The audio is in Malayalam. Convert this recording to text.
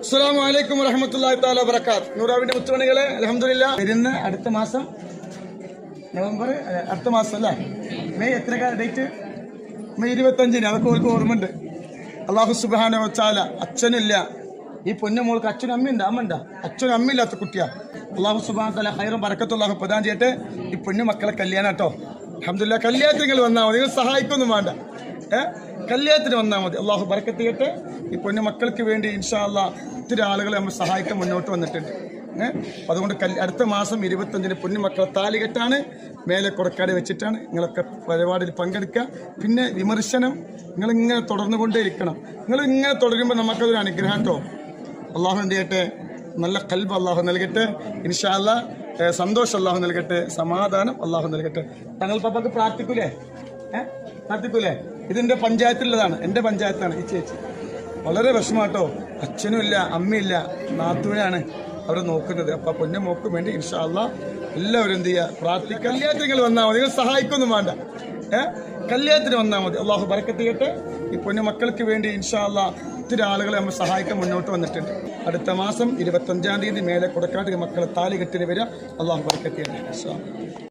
അസ്സാം വലൈക്കും താല വബർക്കാത്ത് നൂറാവിന്റെ മുത്തുമണികളെ അലഹമില്ല വരുന്ന അടുത്ത മാസം നവംബർ അടുത്ത മാസം അല്ലേ? മെയ് എത്ര ഡേറ്റ് മെയ് ഇരുപത്തഞ്ചിന്. അതൊക്കെ ഓർക്ക് ഓർമ്മയുണ്ട്. അള്ളാഹു സുബാന വച്ചാല അച്ഛനില്ല. ഈ പൊന്നു മോൾക്ക് അച്ഛനും അമ്മയുണ്ട് അമ്മണ്ട അച്ഛനും അമ്മയില്ലാത്ത കുട്ടിയാ. അള്ളാഹു സുബാന തല ഹൈറും പറക്കത്തുള്ളാഹു പ്രധാനം ചെയ്യട്ടെ. ഈ പൊന്നു മക്കളെ കല്യാണം കേട്ടോ. അഹമ്മദില്ല കല്യാണത്തിൽ നിങ്ങൾ വന്നാൽ മതി. നിങ്ങൾ സഹായിക്കൊന്നും വേണ്ട. കല്യാണത്തിന് വന്നാൽ മതി. അള്ളാഹു ബർക്കത്ത് ചെയ്യട്ടെ ഈ പൊന്നു മക്കൾക്ക് വേണ്ടി ഇൻഷാ ഒത്തിരി ആളുകളെ നമ്മൾ സഹായിക്കാൻ മുന്നോട്ട് വന്നിട്ടുണ്ട്. അപ്പം അതുകൊണ്ട് അടുത്ത മാസം ഇരുപത്തഞ്ചിന് പൊന്നുമക്കളെ താലികെട്ടാണ് മേലെ കുറക്കാടി വെച്ചിട്ടാണ് നിങ്ങളൊക്കെ പരിപാടിയിൽ പങ്കെടുക്കുക. പിന്നെ വിമർശനം. നിങ്ങളിങ്ങനെ തുടർന്നുകൊണ്ടേ ഇരിക്കണം നിങ്ങൾ ഇങ്ങനെ തുടരുമ്പോൾ നമുക്കതൊരു അനുഗ്രഹം കേട്ടോ. അള്ളാഹു എന്ത് ചെയ്യട്ടെ? നല്ല കൽബ് അള്ളാഹു നൽകട്ടെ. ഇൻഷാല്ല സന്തോഷം അള്ളാഹു നൽകട്ടെ. സമാധാനം അള്ളാഹു നൽകട്ടെ. തങ്ങൾ പപ്പക്ക് പ്രാർത്ഥിക്കൂലേ? ഏഹ് പ്രാർത്ഥിക്കൂലേ? ഇതിന്റെ പഞ്ചായത്തിലുള്ളതാണ്. എന്റെ പഞ്ചായത്താണ് ഈ ചേച്ചി. വളരെ വിഷമാട്ടോ അച്ഛനും ഇല്ല അമ്മയില്ല നാത്തുവിനാണ് അവർ നോക്കുന്നത്. അപ്പൊ പൊന്നെ മോക്കും വേണ്ടി ഇൻഷാല്ല എല്ലാവരും എന്ത് ചെയ്യുക പ്രാർത്ഥിക്കുക കല്യാണത്തിന് വന്നാൽ മതി. നിങ്ങൾ സഹായിക്കൊന്നും വേണ്ട. ഏഹ് കല്യാണത്തിന് വന്നാൽ മതി. അള്ളാഹു ബറക്കത്ത് ചെയ്യട്ടെ ഈ പൊന്നു മക്കൾക്ക് വേണ്ടി ഇൻഷാല്ല ഒത്തിരി ആളുകളെ നമ്മൾ സഹായിക്കാൻ മുന്നോട്ട് വന്നിട്ടുണ്ട്. അടുത്ത മാസം ഇരുപത്തഞ്ചാം തീയതി മേലെ കൊടക്കാട്ടിലെ മക്കളെ താലി കെട്ടിന് വരിക. അള്ളാഹു ബറക്കത്ത് ചെയ്യട്ടെ ഇൻഷാ അല്ലാ.